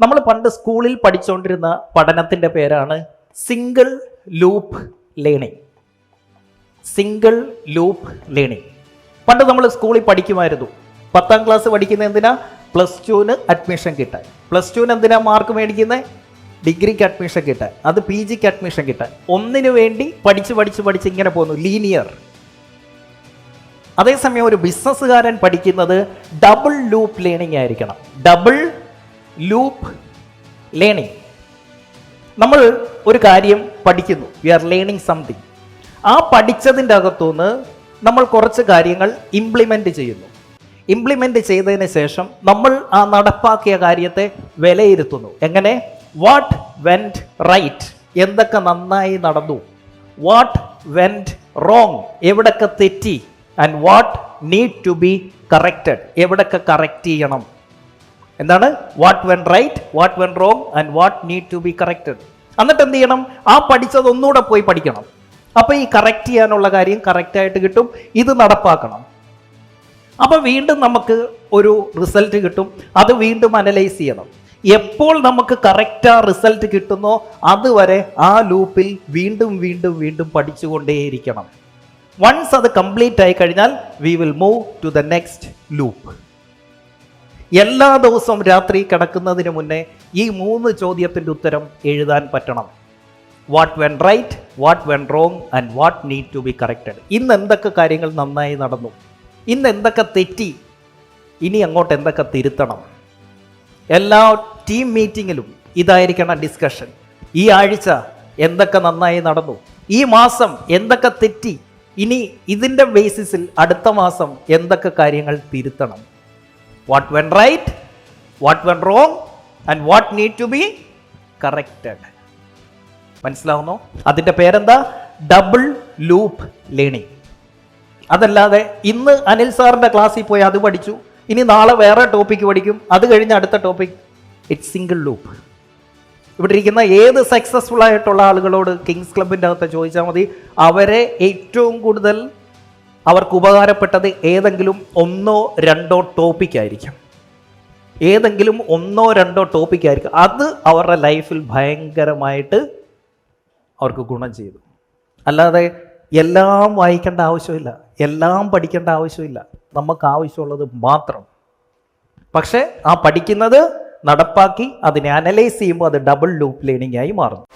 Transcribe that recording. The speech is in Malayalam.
നമ്മൾ പണ്ട് സ്കൂളിൽ പഠിച്ചുകൊണ്ടിരുന്ന പഠനത്തിന്റെ പേരാണ് single loop learning single loop learning പണ്ട് നമ്മൾ സ്കൂളിൽ പഠിക്കുമായിരുന്നു. പത്താം ക്ലാസ് പഠിക്കുന്ന എന്തിനാ? പ്ലസ് ടുവിന് അഡ്മിഷൻ കിട്ടാൻ. പ്ലസ് ടുവിന് എന്തിനാ മാർക്ക് മേടിക്കുന്നത് ഡിഗ്രിക്ക് അഡ്മിഷൻ കിട്ടാൻ. അത് പി ജിക്ക് അഡ്മിഷൻ കിട്ടാൻ. ഒന്നിനു വേണ്ടി പഠിച്ച് പഠിച്ച് പഠിച്ച് ഇങ്ങനെ പോകുന്നു ലീനിയർ അതേസമയം ഒരു ബിസിനസ്സുകാരൻ പഠിക്കുന്നത് ഡബിൾ ലൂപ്പ് ലേണിംഗ് ആയിരിക്കണം. Double loop learning. നമ്മൾ ഒരു കാര്യം പഠിക്കുന്നു. വി ആർ ലേണിംഗ് സംതിങ് ആ പഠിച്ചതിന്റെ അകത്തുനിന്ന് നമ്മൾ കുറച്ച് കാര്യങ്ങൾ ഇംപ്ലിമെന്റ് ചെയ്യുന്നു. ഇംപ്ലിമെന്റ് ചെയ്തതിന് ശേഷം നമ്മൾ ആ നടപ്പാക്കിയ കാര്യത്തെ വിലയിരുത്തുന്നു. എങ്ങനെ? വാട്ട് വെന്റ് റൈറ്റ് എന്തൊക്കെ നന്നായി നടന്നു? വാട്ട് വെന്റ് റോങ് എവിടൊക്കെ തെറ്റി? And what need to be corrected എവിടൊക്കെ കറക്റ്റ് ചെയ്യണം? എന്താണ്? What went right what went wrong and what need to be corrected എന്നിട്ട് എന്ത് ചെയ്യണം? ആ പഠിച്ചത് ഒന്നുകൂടെ പോയി പഠിക്കണം. അപ്പോൾ ഈ കറക്റ്റ് ചെയ്യാനുള്ള കാര്യം കറക്റ്റായിട്ട് കിട്ടും. ഇത് നടപ്പാക്കണം. അപ്പോൾ വീണ്ടും നമുക്ക് ഒരു റിസൾട്ട് കിട്ടും. അത് വീണ്ടും അനലൈസ് ചെയ്യണം. എപ്പോൾ നമുക്ക് കറക്റ്റ് ആ റിസൾട്ട് കിട്ടുന്നോ അതുവരെ ആ ലൂപ്പിൽ വീണ്ടും വീണ്ടും വീണ്ടും പഠിച്ചുകൊണ്ടേയിരിക്കണം. വൺസ് അത് കംപ്ലീറ്റ് ആയി കഴിഞ്ഞാൽ we will move to the next loop എല്ലാ ദിവസവും രാത്രി കിടക്കുന്നതിന് മുന്നേ ഈ മൂന്ന് ചോദ്യത്തിന്റെ ഉത്തരം എഴുതാൻ പറ്റണം. What went right what went wrong and what need to be corrected ഇന്ന് എന്തൊക്കെ കാര്യങ്ങൾ നന്നായി നടന്നു? ഇന്ന് എന്തൊക്കെ തെറ്റി? ഇനി അങ്ങോട്ട് എന്തൊക്കെ തിരുത്തണം? എല്ലാ ടീം മീറ്റിങ്ങിലും ഇതായിരിക്കണം ഡിസ്കഷൻ ഈ ആഴ്ച എന്തൊക്കെ നന്നായി നടന്നു? ഈ മാസം എന്തൊക്കെ തെറ്റി? ഇനി ഇതിന്റെ ബേസിസിൽ അടുത്ത മാസം എന്തൊക്കെ കാര്യങ്ങൾ തിരുത്തണം? What went right what went wrong and what need to be corrected മനസ്സിലാവുന്നോ? അതിന്റെ പേരെന്താ? ഡബിൾ ലൂപ്പ് ലേണിംഗ് അതല്ലാതെ ഇന്ന് അനിൽ സാറിന്റെ ക്ലാസ്സിൽ പോയി അത് പഠിച്ചു. ഇനി നാളെ വേറെ ടോപ്പിക്ക് പഠിക്കും. അത് കഴിഞ്ഞ് അടുത്ത ടോപ്പിക് ഇറ്റ്സ് സിംഗിൾ ലൂപ്പ് ഇവിടെ ഇരിക്കുന്ന ഏത് സക്സസ്ഫുൾ ആയിട്ടുള്ള ആളുകളോട് കിങ്സ് ക്ലബിന്റെ അകത്ത് ചോദിച്ചാൽ മതി. അവരെ ഏറ്റവും കൂടുതൽ അവർക്ക് ഉപകാരപ്പെട്ടത് ഏതെങ്കിലും ഒന്നോ രണ്ടോ ടോപ്പിക്കായിരിക്കാം ഏതെങ്കിലും ഒന്നോ രണ്ടോ ടോപ്പിക്കായിരിക്കും അത് അവരുടെ ലൈഫിൽ ഭയങ്കരമായിട്ട് അവർക്ക് ഗുണം ചെയ്തു. അല്ലാതെ എല്ലാം വായിക്കേണ്ട ആവശ്യമില്ല. എല്ലാം പഠിക്കേണ്ട ആവശ്യമില്ല. നമുക്ക് ആവശ്യമുള്ളത് മാത്രം. പക്ഷേ ആ പഠിക്കുന്നത് നടപ്പാക്കി അതിനെ അനലൈസ് ചെയ്യുമ്പോൾ അത് ഡബിൾ ലൂപ്പ് ലേണിംഗ് ആയി മാറുന്നു.